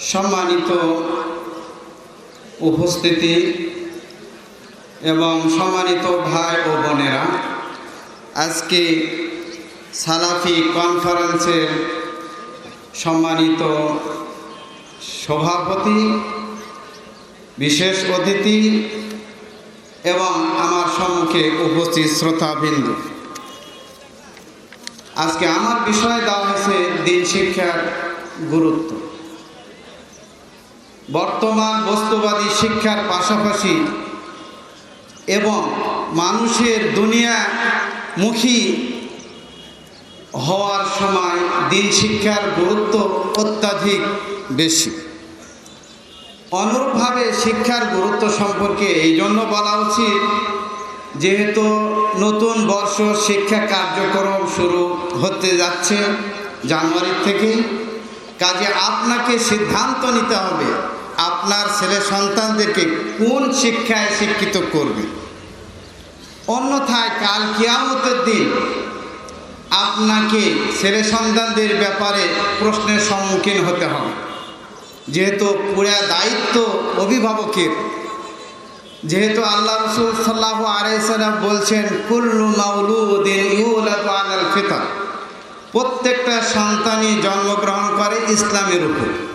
সম্মানিত উপস্থিতি এবং সম্মানিত ভাই ও বোনেরা, আজকে সালাফি কনফারেন্সের সম্মানিত সভাপতি, বিশেষ অতিথি এবং আমার সম্মুখে উপস্থিত শ্রোতাবিন্দু। আজকে আমার বিষয় দেওয়া হয়েছে দিন শিক্ষার গুরুত্ব। বর্তমান বস্তুবাদী শিক্ষার পাশাপাশি এবং মানুষের দুনিয়া মুখী হওয়ার সময় দিন শিক্ষার গুরুত্ব অত্যাধিক বেশি। অনুরূপভাবে শিক্ষার গুরুত্ব সম্পর্কে এই জন্য বলা উচিত, যেহেতু নতুন বর্ষ শিক্ষা কার্যক্রম শুরু হতে যাচ্ছে জানুয়ারি থেকে কাজে আপনাকে সিদ্ধান্ত নিতে হবে আপনার ছেলে সন্তানদেরকে কোন শিক্ষায় শিক্ষিত করবে? অন্যথায় কাল কিয়ামতের দিন আপনাকে ছেলে সন্তানদের ব্যাপারে প্রশ্নের সম্মুখীন হতে হবে। যেহেতু পুরা দায়িত্ব অভিভাবকের, যেহেতু আল্লাহ রসুল সাল্লাহ আলাইসাল্লাম বলছেন, কুল্লু মাউলুদ্দিন ইউলাদ আলাল ফিতর। প্রত্যেকটা সন্তানই জন্মগ্রহণ করে ইসলামের উপর।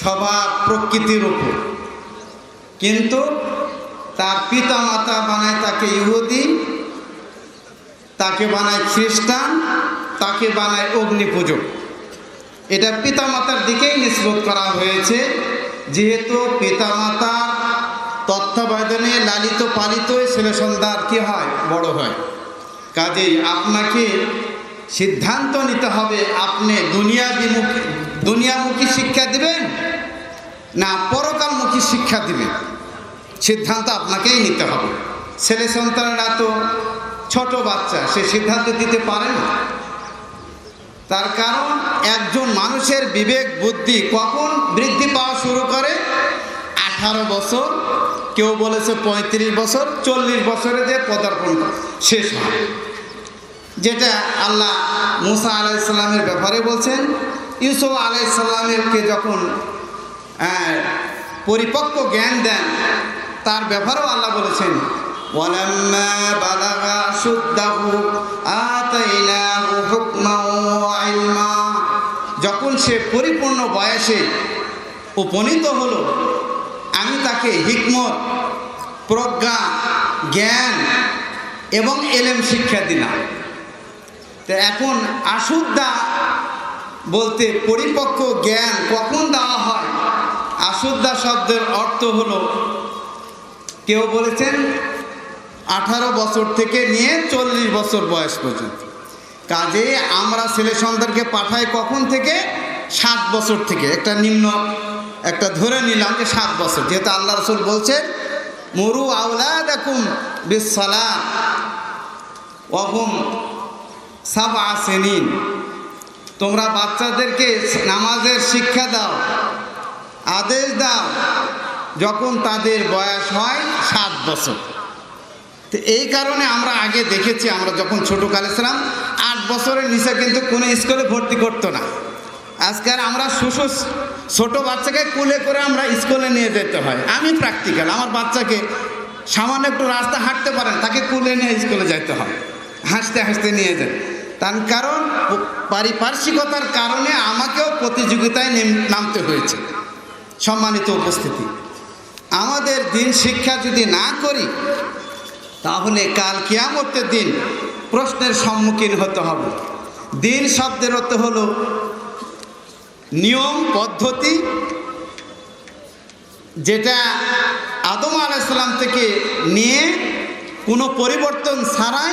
স্বভাব প্রকৃতির উপর। কিন্তু তার পিতা মাতা বানায় তাকে ইহুদি, তাকে বানায় খ্রিস্টান, তাকে বানায় অগ্নি পূজক এটা পিতামাতার দিকেই নিষ্পত করা হয়েছে, যেহেতু পিতামাতার তত্ত্বাবধানে লালিত পালিত ছেলে সন্তান কি হয়? বড় হয়। কাজেই আপনাকে সিদ্ধান্ত নিতে হবে, আপনি দুনিয়াবিমুখী দুনিয়ামুখী শিক্ষা দিবেন না পরকালমুখী শিক্ষা দিবেন? সিদ্ধান্ত আপনাকেই নিতে হবে। ছেলে সন্তানেরা তো ছোট বাচ্চা, সে সিদ্ধান্ত দিতে পারে না। তার কারণ, একজন মানুষের বিবেক, বুদ্ধি কখন বৃদ্ধি পাওয়া শুরু করে? আঠারো বছর, কেউ বলেছে পঁয়ত্রিশ বছর, চল্লিশ বছরে যে পদার্পণ শেষ হয়। যেটা আল্লাহ মুসা আলাইসাল্লামের ব্যাপারে বলছেন ইউসুফ আলাইসাল্লামেরকে যখন পরিপক্ক জ্ঞান দেন তার ব্যাপারেও আল্লাহ বলেছেন ولما بلغ أشده آتيناه حكما وعلما যখন সে পরিপূর্ণ বয়সে উপনীত হলো আমি তাকে হিকমত প্রজ্ঞা জ্ঞান এবং এলেম শিক্ষা দিলাম তো এখন আশুদ্ধা বলতে পরিপক্ক জ্ঞান কখন দেওয়া হয়? আশুদ্ধা শব্দের অর্থ হলো, কেউ বলেছেন আঠারো বছর থেকে নিয়ে চল্লিশ বছর বয়স পর্যন্ত। কাজে আমরা ছেলে সন্তানকে পাঠাই কখন থেকে? সাত বছর থেকে। একটা নিম্ন, একটা ধরে নিলাম যে সাত বছর। যেহেতু আল্লাহ রসুল বলছেন, মরু আউলা দেখুন বিশ্বলা অহুম সাব আসেনিন তোমরা বাচ্চাদেরকে নামাজের শিক্ষা দাও, আদেশ দাও, যখন তাদের বয়স হয় সাত বছর। তো এই কারণে আমরা আগে দেখেছি, আমরা যখন ছোটো কালে ছিলাম, আট বছরের নিচে কিন্তু কোনো স্কুলে ভর্তি করতো না। আজকাল আমরা শুশু ছোট বাচ্চাকে কুলে করে আমরা স্কুলে নিয়ে যেতে হয়। আমি প্র্যাকটিক্যাল আমার বাচ্চাকে সামান্য একটু রাস্তা হাঁটতে পারেন, তাকে কুলে নিয়ে স্কুলে যেতে হয়। হাসতে হাসতে নিয়ে যায় তার কারণ, পারিপার্শ্বিকতার কারণে আমাকেও প্রতিযোগিতায় নামতে হয়েছে। সম্মানিত উপস্থিতি, আমাদের দিন শিক্ষা যদি না করি, তাহলে কাল কিয়ামতের দিন প্রশ্নের সম্মুখীন হতে হবে। দিন শব্দের অর্থ হলো নিয়ম, পদ্ধতি, যেটা আদম আলাইসাল্লাম থেকে নিয়ে কোনো পরিবর্তন ছাড়াই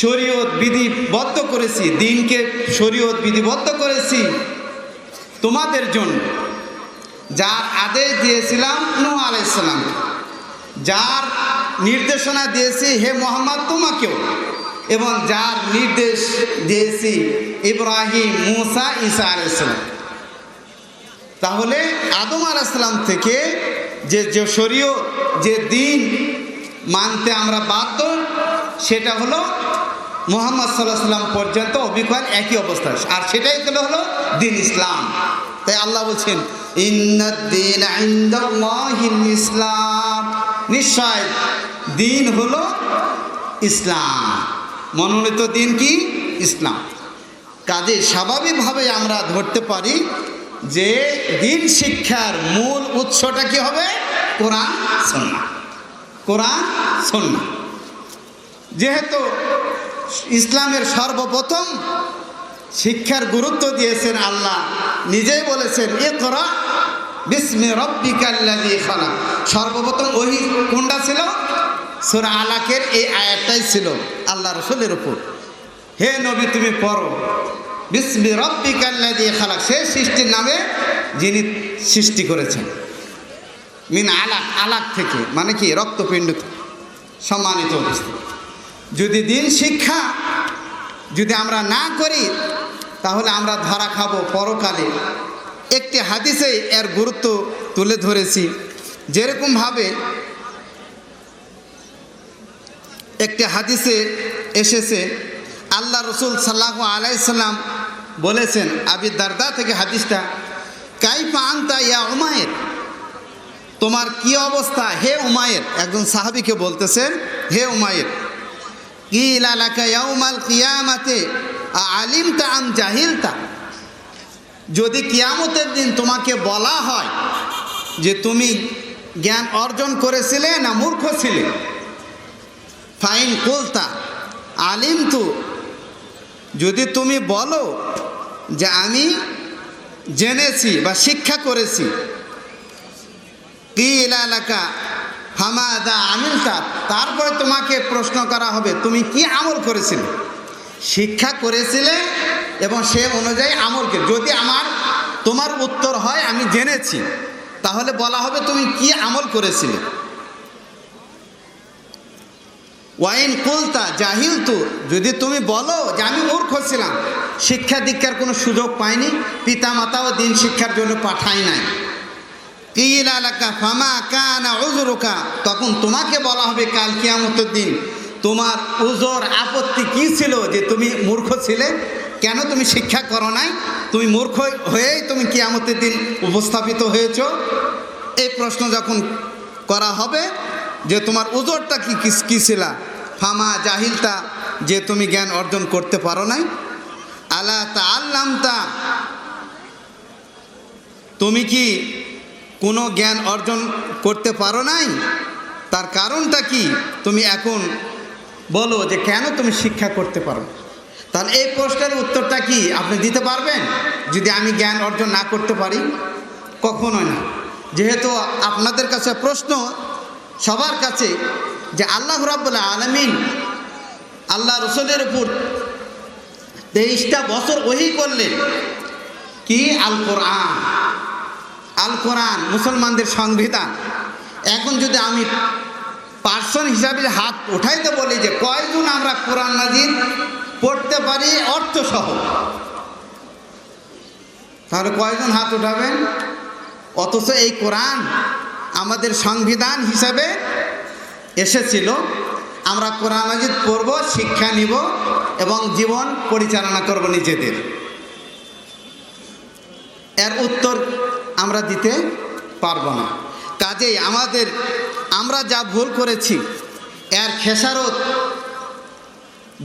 শরীয়ত বিধিবদ্ধ করেছি, দিনকে শরীয়ত বিধিবদ্ধ করেছি। তোমাদের জন্য যার আদেশ দিয়েছিলাম নূহ আলাইসালাম যার নির্দেশনা দিয়েছি হে মোহাম্মদ তোমাকেও, এবং যার নির্দেশ দিয়েছি ইব্রাহিম, মুসা, ঈসা আলাইসালাম তাহলে আদম আলাইসালাম থেকে যে যে শরীয় যে দিন মানতে আমরা বাধ্য, সেটা হলো মোহাম্মদ সাল্লাহ সাল্লাম পর্যন্ত অবিকল একই অবস্থা। আর সেটাই হলো হলো দিন ইসলাম। তাই আল্লাহ বলছেন ইসলাম। নিশ্চয় দিন হলো ইসলাম। মনোনীত দিন কি? ইসলাম। কাজে স্বাভাবিকভাবে আমরা ধরতে পারি যে দিন শিক্ষার মূল উৎসটা কি হবে? কোরআন সন্না কোরআন সন্না যেহেতু ইসলামের সর্বপ্রথম শিক্ষার গুরুত্ব দিয়েছেন আল্লাহ। নিজেই বলেছেন এ করা বিস্মে রব্বিকাল্লাদি খালা সর্বপ্রথম ওই কোনটা ছিল? সুরা আলাকের এই আয়াতটাই ছিল আল্লাহ রসুলের উপর। হে নবী, তুমি পড়ো। বিস্মি রব্বিকাল্লাদি খালাক সে সৃষ্টির নামে যিনি সৃষ্টি করেছেন। মিন আলাক আলাক থেকে মানে কি? রক্তপিণ্ড সম্মানিত অবস্থা যদি দিন শিক্ষা যদি আমরা না করি, তাহলে আমরা ধরা খাব পরকালে। একটি হাদিসে এর গুরুত্ব তুলে ধরেছি। যেরকমভাবে একটি হাদিসে এসেছে, আল্লাহ রসুল সাল্লাহ আলাইসাল্লাম বলেছেন, আবি দারদা থেকে হাদিসটা, কাইফা আন্তা ইয়া উমায়ের তোমার কি অবস্থা? হে উমায়ের একজন সাহাবিকে বলতেছেন, হে উমায়ের কিয়ামাতে জাহিলতা? যদি কিয়ামতের দিন তোমাকে বলা হয় যে তুমি জ্ঞান অর্জন করেছিলে না মূর্খ ছিলে, ফাইন কুলতা আলিম তু যদি তুমি বলো যে আমি জেনেছি বা শিক্ষা করেছি কি এলাকা হামাদা আমিলতা তারপরে তোমাকে প্রশ্ন করা হবে, তুমি কি আমল করেছিলে? শিক্ষা করেছিলে এবং সে অনুযায়ী আমলকে। যদি আমার, তোমার উত্তর হয়, আমি জেনেছি, তাহলে বলা হবে তুমি কি আমল করেছিলে। ওয়াইন কুলতা জাহিল তু যদি তুমি বলো যে আমি মূর্খ ছিলাম, শিক্ষা দীক্ষার কোনো সুযোগ পাইনি পিতা মাতাও দিন শিক্ষার জন্য পাঠাই নাই। ফামা তখন তোমাকে বলা হবে কাল কিয়ামতের দিন। তোমার উজোর আপত্তি কি ছিল যে তুমি মূর্খ ছিলে? কেন তুমি শিক্ষা করো নাই? তুমি মূর্খ হয়েই তুমি কিয়ামতের দিন উপস্থাপিত হয়েছ? এই প্রশ্ন যখন করা হবে যে তোমার উজোরটা কি, কী ছিল? ফামা জাহিলতা, যে তুমি জ্ঞান অর্জন করতে পারো নাই? আল্লাহ তা আল্লামতা তুমি কি কোনো জ্ঞান অর্জন করতে পারো নাই? তার কারণটা কি? তুমি এখন বলো যে কেন তুমি শিক্ষা করতে পারো? তাহলে এই প্রশ্নের উত্তরটা কি আপনি দিতে পারবেন? যদি আমি জ্ঞান অর্জন না করতে পারি, কখনোই না। যেহেতু আপনাদের কাছে প্রশ্ন, সবার কাছে যে আল্লাহ রাবুল্লাহ আলমিন আল্লাহ রসুলের উপর তেইশটা বছর ওহি করলেন, কি? আল কোরআন আল কোরআন মুসলমানদের সংবিধান। এখন যদি আমি পার্সন হিসাবে হাত উঠাইতে বলি যে কয়জন আমরা কোরআন নাজির পড়তে পারি অর্থ অর্থসহ। তাহলে কয়জন হাত উঠাবেন? অথচ এই কোরআন আমাদের সংবিধান হিসাবে এসেছিল। আমরা কোরআন মাজিদ পড়ব, শিক্ষা নিব এবং জীবন পরিচালনা করব নিজেদের। এর উত্তর আমরা দিতে পারব না। কাজেই আমাদের, আমরা যা ভুল করেছি, এর খেসারত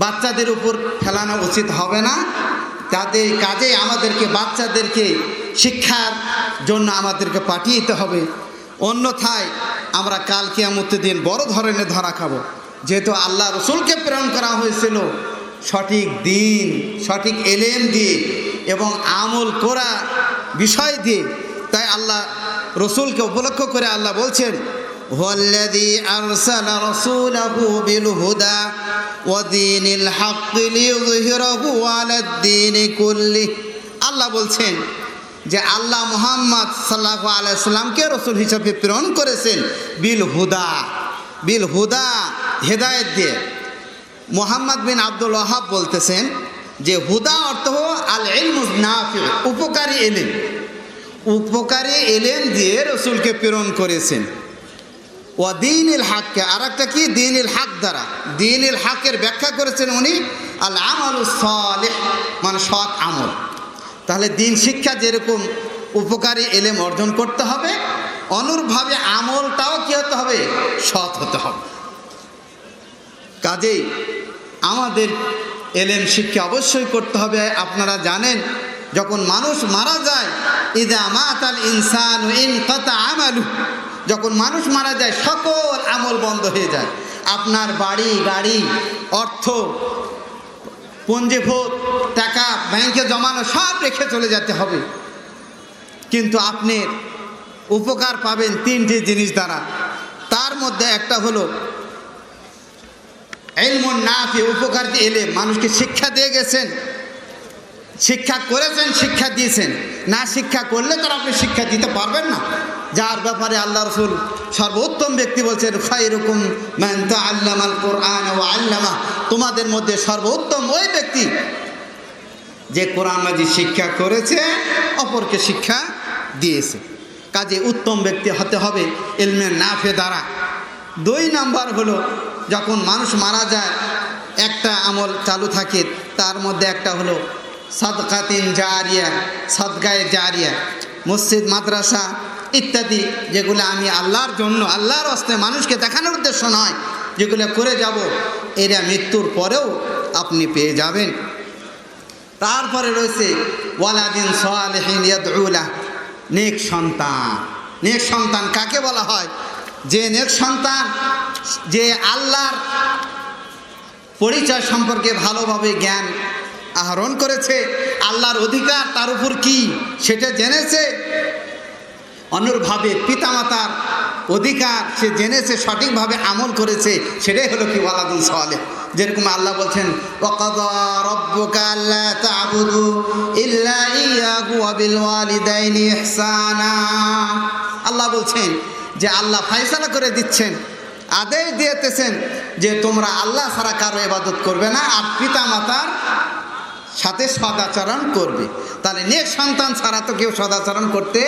বাচ্চাদের উপর ফেলানো উচিত হবে না। তাদের কাজেই আমাদেরকে, বাচ্চাদেরকে শিক্ষার জন্য আমাদেরকে পাঠিয়ে দিতে হবে। অন্যথায় আমরা কাল কিয়ামতের দিন বড় ধরনের ধরা খাব। যেহেতু আল্লাহ রসুলকে প্রেরণ করা হয়েছিল, সঠিক দিন, সঠিক এলেম দিয়ে এবং আমল করা বিষয় দিয়ে তাই আল্লাহ রসুলকে উপলক্ষ করে আল্লাহ বলছেন আরসাল বিল হুদা ওয়াদিন আল্লাহ বলছেন যে আল্লাহ মুহাম্মদ সাল্লাহ আলাইসাল্লামকে রসুল হিসাবে প্রেরণ করেছেন বিল হুদা বিল হুদা হেদায়ত দিয়ে। মোহাম্মদ বিন আব্দুল ওহাব বলতেছেন যে হুদা অর্থ আল এল উপকারী এলিম উপকারী এলেন দিয়ে রসুলকে প্রেরণ করেছেন। ও দিন ইল হাককে আর একটা কি? দিন ইল হাক দ্বারা। দিন ইল হাকের ব্যাখ্যা করেছেন উনি, আল আমল সালেহ মানে সৎ আমল। তাহলে দিন শিক্ষা যেরকম উপকারী এলেম অর্জন করতে হবে, অনুরূপভাবে আমলটাও কী হতে হবে? সৎ হতে হবে। কাজেই আমাদের এলেম শিক্ষা অবশ্যই করতে হবে। আপনারা জানেন যখন মানুষ মারা যায়, ইদা মাতাল ইনসান ইন কথা আমালু। যখন মানুষ মারা যায়, সকল আমল বন্ধ হয়ে যায়। আপনার বাড়ি, গাড়ি, অর্থ, পঞ্জীভূত, টাকা, ব্যাংকে জমানো, সব রেখে চলে যেতে হবে। কিন্তু আপনি উপকার পাবেন তিনটি জিনিস দ্বারা। তার মধ্যে একটা হলো এলমন নাফি, উপকার এলে মানুষকে শিক্ষা দিয়ে গেছেন। শিক্ষা করেছেন, শিক্ষা দিয়েছেন। না শিক্ষা করলে তো আপনি শিক্ষা দিতে পারবেন না। যার ব্যাপারে আল্লাহ রসুল সর্বোত্তম ব্যক্তি বলছেন খাইরকম মান আল্লামাল কোরআন ও আল্লামা। তোমাদের মধ্যে সর্বোত্তম ওই ব্যক্তি যে কোরআন মাজি শিক্ষা করেছে, অপরকে শিক্ষা দিয়েছে। কাজে উত্তম ব্যক্তি হতে হবে এলমের নাফে দ্বারা। দুই নাম্বার হলো, যখন মানুষ মারা যায়, একটা আমল চালু থাকে, তার মধ্যে একটা হলো সদকাতিন জারিয়া, সদগায়ে জারিয়া, মসজিদ, মাদ্রাসা ইত্যাদি যেগুলো আমি আল্লাহর জন্য, আল্লাহর হস্তে মানুষকে দেখানোর উদ্দেশ্য নয়, যেগুলো করে যাব, এরা মৃত্যুর পরেও আপনি পেয়ে যাবেন। তারপরে রয়েছে, ওয়ালাদিন সোয়ালহীন ইয়াদউলা নেক সন্তান। নেক সন্তান কাকে বলা হয়? যে নেক সন্তান, যে আল্লাহর পরিচয় সম্পর্কে ভালোভাবে জ্ঞান আহরণ করেছে। আল্লাহর অধিকার তার উপর কি সেটা জেনেছে? অনুরভাবে পিতামাতার অধিকার সে জেনেছে, সঠিকভাবে আমল করেছে, সেটাই হলো কি ওয়ালাদুল সালেহ। যেরকম আল্লাহ বলছেন আল্লাহ বলছেন যে আল্লাহ ফয়সালা করে দিচ্ছেন, আদেশ দিয়েতেছেন যে তোমরা আল্লাহ ছাড়া কারও ইবাদত করবে না, আর পিতা মাতার সাথে সদাচরণ করবে। তাহলে নেক সন্তান ছাড়া তো কেউ সদাচরণ করতে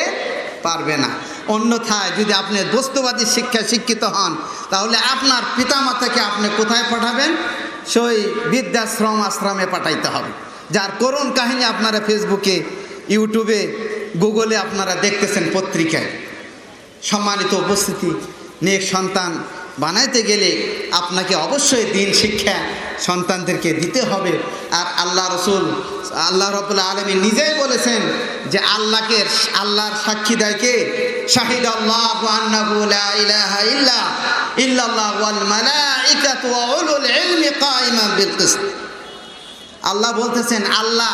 পারবে না। অন্যথায় যদি আপনি বস্তুবাদী শিক্ষা শিক্ষিত হন, তাহলে আপনার পিতামাতাকে আপনি কোথায় পাঠাবেন? সেই বৃদ্ধাশ্রম আশ্রমে পাঠাইতে হবে। যার করুণ কাহিনী আপনারা ফেসবুকে, ইউটিউবে, গুগলে আপনারা দেখতেছেন পত্রিকায়। সম্মানিত উপস্থিতি, নেক সন্তান বানাইতে গেলে আপনাকে অবশ্যই দিন শিক্ষা সন্তানদেরকে দিতে হবে। আর আল্লাহ রসুল, আল্লাহ রবুল্লা আলমী নিজেই বলেছেন যে আল্লাহকে, আল্লাহর সাক্ষী দেয় কে? শাহিদ আল্লাহ আল্লাহ বলতেছেন, আল্লাহ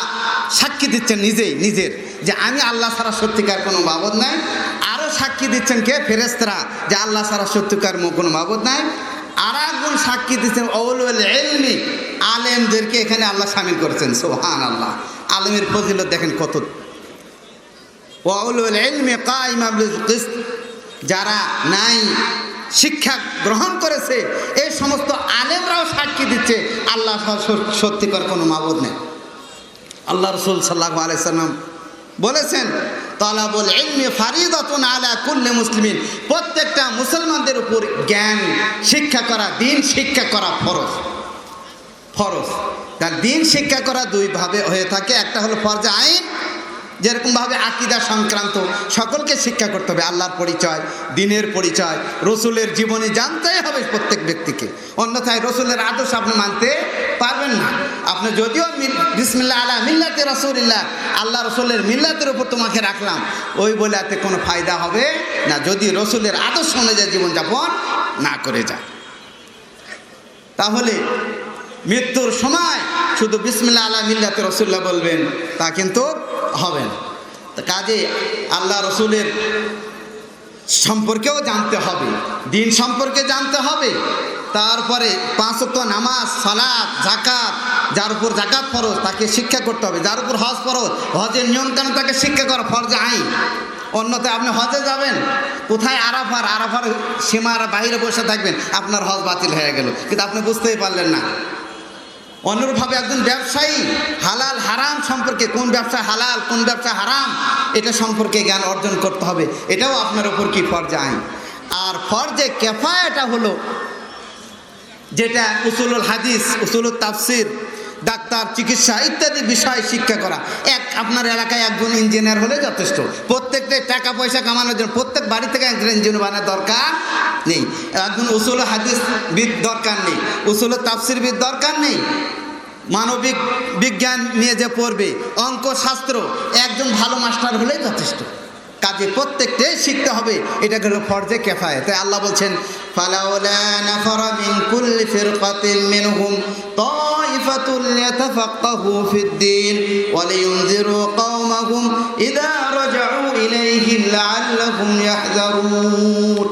সাক্ষী দিচ্ছেন নিজেই, নিজের। যে আমি আল্লাহ ছাড়া সত্যিকার কোনো বাবদ নাই। সাক্ষী দিচ্ছেন কে? ফেরেস্তরা যে আল্লাহ সারা সত্যিকার কোনো বাবদ নাই। আর একজন সাক্ষী দিচ্ছেন অউল এলমি আলেমদেরকে এখানে আল্লাহ সামিল করেছেন। সোহান আল্লাহ আলেমের ফজিলত দেখেন কত। যারা নাই, শিক্ষা গ্রহণ করেছে, এই সমস্ত আলেমরাও সাক্ষী দিচ্ছে, আল্লাহ সত্যিকার কোনো মাবদ নেই। আল্লাহ রসুল সাল্লাহ আলাইসাল্লাম বলেছেন তালাবুল ইলমি ফারিদাতুন আলা কুল্লি মুসলিমিন। প্রত্যেকটা মুসলমানদের উপর জ্ঞান, শিক্ষা করা, দিন শিক্ষা করা ফরজ। ফরজ। তার দিন শিক্ষা করা দুইভাবে হয়ে থাকে। একটা হলো ফরজে আইন যেরকমভাবে আকিদা সংক্রান্ত সকলকে শিক্ষা করতে হবে, আল্লাহর পরিচয়, দিনের পরিচয়, রসুলের জীবনী জানতেই হবে প্রত্যেক ব্যক্তিকে। অন্যথায় রসুলের আদর্শ আপনি মানতে পারবেন না। আপনি যদিও বিসমিল্লা আলা মিল্লাতে রসুলিল্লাহ, আল্লাহ রসুলের মিল্লাতের উপর তোমাকে রাখলাম, ওই বলে এতে কোনো ফায়দা হবে না। যদি রসুলের আদর্শ অনুযায়ী জীবনযাপন না করে যায়। তাহলে মৃত্যুর সময় শুধু বিসমিল্লা আলা মিল্লাতে রসুল্লাহ বলবেন, তা কিন্তু হবে না তা কাজে আল্লাহ রসুলের সম্পর্কেও জানতে হবে, দিন সম্পর্কে জানতে হবে। তারপরে পাঁচ নামাজ সালাদ জাকাত যার উপর জাকাত ফরজ, তাকে শিক্ষা করতে হবে। যার উপর হজ ফরজ, হজের নিয়মকানুন তাকে শিক্ষা করা ফরজ আইন। অন্যথায় আপনি হজে যাবেন, কোথায় আরাফার আরাফার সীমার বাইরে বসে থাকবেন, আপনার হজ বাতিল হয়ে গেল। কিন্তু আপনি বুঝতেই পারলেন না। অনুরূপভাবে একজন ব্যবসায়ী, হালাল, হারাম সম্পর্কে কোন ব্যবসা হালাল, কোন ব্যবসা হারাম, এটা সম্পর্কে জ্ঞান অর্জন করতে হবে। এটাও আপনার ওপর কি ফর্জা আইন? আর ফর্জে কেফা এটা হলো যেটা উসুলুল হাদিস, উসুলুল তাফসির ডাক্তার, চিকিৎসা ইত্যাদি বিষয় শিক্ষা করা। এক, আপনার এলাকায় একজন ইঞ্জিনিয়ার হলে যথেষ্ট। প্রত্যেকটা টাকা পয়সা কামানোর জন্য, প্রত্যেক বাড়ি থেকে একজন ইঞ্জিনিয়ার বানার দরকার নেই। একজন উসুল হাদিস বিদ দরকার নেই। উসুল তাফসির বিদ দরকার নেই। মানবিক বিজ্ঞান নিয়ে যে পড়বে, অঙ্ক, শাস্ত্র, একজন ভালো মাস্টার হলেই যথেষ্ট। কাজে প্রত্যেকটাই শিখতে হবে। এটা হলো ফরজে কেফায় তাই আল্লাহ বলছেন ফালাউলা নাফারা মিন কুল্লি ফিরকাতিন মিনহুম তাইফাতুন লিয়াতাফাক্কাহু ফিদ-দীন ওয়া লিয়ুনযিরু কওমাহুম ইযা রাজাউ ইলাইহিম লাআল্লাহুম ইয়াহযারুন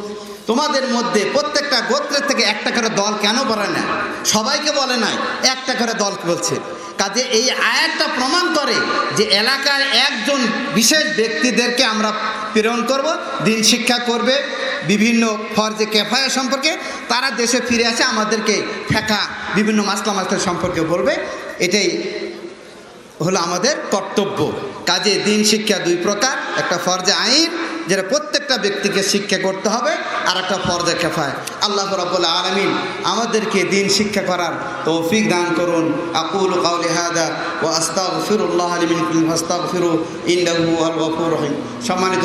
তোমাদের মধ্যে প্রত্যেকটা গোত্রের থেকে একটা করে দল কেন বলে না? সবাইকে বলে নাই, একটা করে দল বলছে। কাজে এই আয়াতটা প্রমাণ করে যে এলাকার একজন বিশেষ ব্যক্তিদেরকে আমরা প্রেরণ করব, দিন শিক্ষা করবে বিভিন্ন ফরজে কেফায়া সম্পর্কে, তারা দেশে ফিরে আসে, আমাদেরকে ফেঁকা বিভিন্ন মাসলা মাসলা সম্পর্কে বলবে। এটাই হলো আমাদের কর্তব্য। কাজে দিন, শিক্ষা দুই প্রকার। একটা ফরজে আইন, যেটা প্রত্যেকটা ব্যক্তিকে শিক্ষা করতে হবে, আর একটা ফরজে খেফায় আল্লাহ রব্বুল আলমিন আমাদেরকে দিন, শিক্ষা করার তৌফিক দান করুন। আকুল কাউলি হাদা ও আলমিন ফিরু ইন্দাহু আল সম্মানিত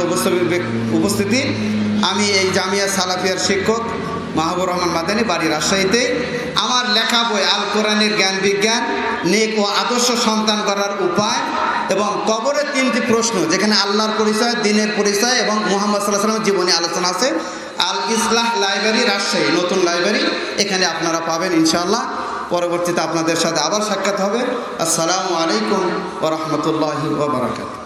উপস্থিতি আমি এই জামিয়া সালাফিয়ার শিক্ষক মাহবুর রহমান মাদানী বাড়ি রাজশাহীতে। আমার লেখা বই আল কোরআনের জ্ঞান বিজ্ঞান, নেক ও আদর্শ সন্তান করার উপায় এবং কবরের তিনটি প্রশ্ন, যেখানে আল্লাহর পরিচয়, দিনের পরিচয় এবং মোহাম্মদ সাল্লাহ সাল্লামের জীবনী আলোচনা আছে। আল ইসলাহ লাইব্রেরি, রাজশাহী, নতুন লাইব্রেরি, এখানে আপনারা পাবেন ইনশাআল্লাহ। পরবর্তীতে আপনাদের সাথে আবার সাক্ষাৎ হবে। আসসালামু আলাইকুম ওরহমতুল্লাহি ওবরাকাত